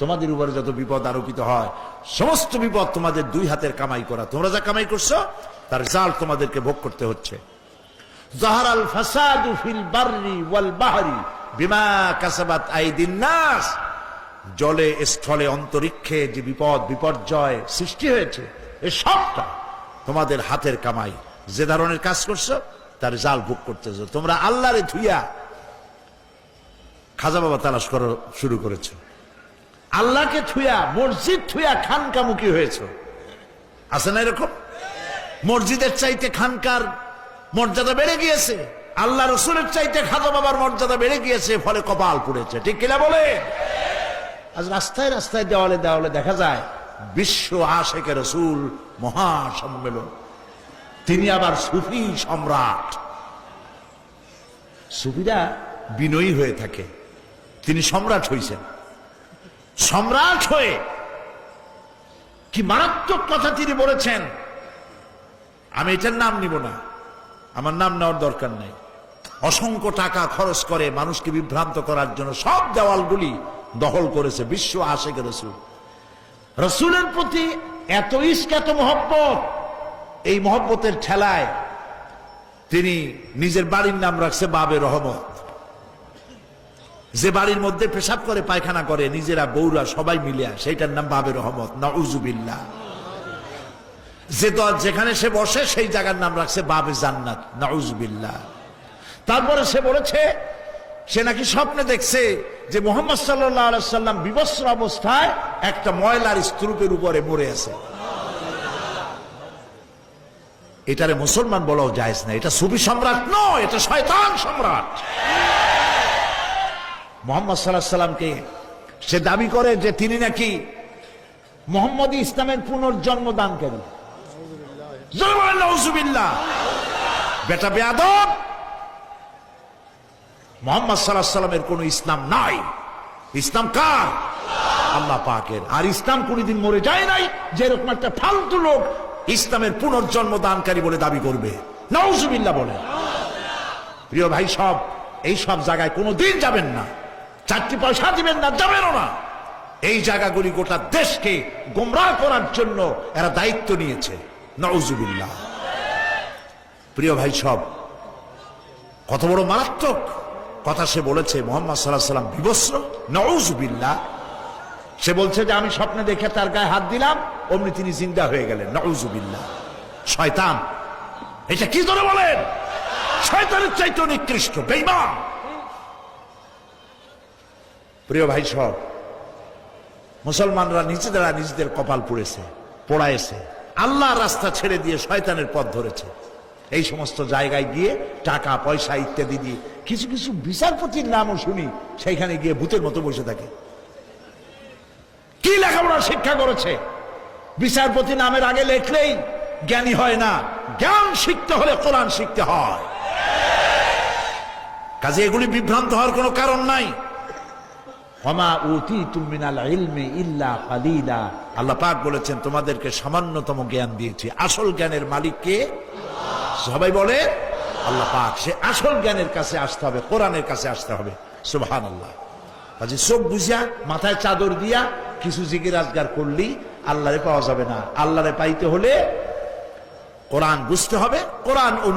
তোমাদের উপরে যত বিপদ আরোপিত হয়, সমস্ত বিপদ তোমাদের দুই হাতের কামাই করা। তোমরা যা কামাই করছ, তার জাল তোমাদেরকে ভোগ করতে হচ্ছে। জাহারাল ফাসাদু ফিল বাররি ওয়াল বাহরি বিমা কাসাবাত আইদিন নাস। জলে, স্থলে, অন্তরিক্ষে যে বিপদ, বিপর্যয় সৃষ্টি হয়েছে, এ সবটা তোমাদের হাতের কামাই। যে ধরনের কাজ করছ, তার জাল ভোগ করতেছো তোমরা আল্লাহরে ধুইয়া খাজা বাবা তালাশ করা শুরু করেছ। আল্লাহকে থুয়া মসজিদ থুয়া খানকামুখী হয়েছ। আছে না এরকম? মসজিদের চাইতে খানকার মর্যাদা বেড়ে গিয়েছে। আল্লাহ রসুলের চাইতে খাজা বাবার মর্যাদা বেড়ে গিয়েছে, ফলে কপাল পুড়েছে। ঠিক কিনা বলে? আজ রাস্তায় রাস্তায় দেওয়ালে দেওয়ালে দেখা যায়, বিশ্ব আশেকে রসুল মহা সম্মেলন তিনি আবার সুফি সম্রাট। সুফিরা বিনয়ী হয়ে থাকে। তিনি সম্রাট হয়েছেন সম্রাট হয়ে কি মারাত্মক কথা তিনি বলেছেন। আমি এটার নাম নিব না। আমার নাম নেওয়ার দরকার নেই। অসংখ্য টাকা খরচ করে মানুষকে বিভ্রান্ত করার জন্য সব দেওয়ালগুলি দখল করেছে বিশ্ব আশেখ রসুল। রসুলের প্রতি এত ইস্ক, এত মহব্বত, এই মহব্বতের ঠেলায় তিনি নিজের বাড়ির নাম রাখছে বাবে রহমত। যে বাড়ির মধ্যে পেশাব করে, পায়খানা করে, নিজেরা বৌরা সবাই মিলে সেইটার নাম বাবে রহমত, নউজুবিল্লাহ। যে দল যেখানে সে বসে, সেই জায়গার নাম রাখছে বাবে জান্নাত, নউজুবিল্লাহ। তারপরে সে বলেছে, সে নাকি স্বপ্নে দেখছে যে মোহাম্মদ সাল্লাম বিবস্ত্র অবস্থায় একটা ময়লার স্তূপের উপরে মরে আছে। এটারে মুসলমান বলাও যায় না। এটা সুবি সম্রাট নয়, এটা শয়তান সম্রাট। মোহাম্মদ সাল্লাহ সাল্লামকে সে দাবি করে যে তিনি নাকি মোহাম্মদ ইসলামের পুনর্জন্ম দানকারী। বেটা বেয়াদব। মোহাম্মদ সাল্লাহ সাল্লামের কোন ইসলাম নাই। ইসলাম কার? আল্লাহ পাকের। আর ইসলাম কোনদিন মরে যায় নাই, যে এরকম একটা ফালতু লোক ইসলামের পুনর্জন্ম দানকারী বলে দাবি করবে। নাউজুবিল্লাহ বলে। প্রিয় ভাই সব, এই সব জায়গায় কোনো দিন যাবেন না। চারটি পয়সা দিবেন না যাবেনও না। এই জায়গাগুলি গোটা দেশকে গোমরাহ করার জন্য এরা দায়িত্ব নিয়েছে। নজুবিল্লাহ প্রিয় ভাই সব, কত বড় মারাত্মক কথা সে বলেছে, মোহাম্মদ সাল্লাহ সাল্লাম বিবস্র নজুবিল্লাহ সে বলছে যে, আমি স্বপ্নে দেখে তার গায়ে হাত দিলাম, অমনি তিনি জিন্দা হয়ে গেলেন। নজুবিল্লাহ শয়তান, এটা কি ধরে বলেন? শয়তানের চাইতে নিকৃষ্ট বেইমান প্রিয় ভাই সব, মুসলমানরা নিজেদেরা নিজেদের কপাল পুড়েছে পোড়াইছে আল্লাহ রাস্তা ছেড়ে দিয়ে শয়তানের পথ ধরেছে। এই সমস্ত জায়গায় গিয়ে টাকা, পয়সা ইত্যাদি দিয়ে কিছু কিছু বিচারপতির নামও শুনি, সেইখানে গিয়ে ভূতের মতো বসে থাকে। কি লেখাপড়া শিক্ষা করেছে? বিচারপতি নামের আগে লেখলেই জ্ঞানী হয় না। জ্ঞান শিখতে হলে কোরআন শিখতে হয়। কাজে এগুলি বিভ্রান্ত হওয়ার কোনো কারণ নাই। ওমা উতি তুমিনাল ইলমে ইল্লা আল্লাহ পাক বলেছেন, তোমাদেরকে সামান্যতম জ্ঞান দিয়েছি। আসল জ্ঞানের মালিককে সবাই বলে, আল্লাহ পাক, সে আসল জ্ঞানের কাছে আসতে হবে, কোরআনের কাছে আসতে হবে। সুবহান আল্লাহ কাজে চোখ বুঝিয়া মাথায় চাদর দিয়া, কিছু জিকির আজগার করলি, আল্লাহরে পাওয়া যাবে না। আল্লাহরে পাইতে হলে কোরআন বুঝতে হবে, কোরআন অনু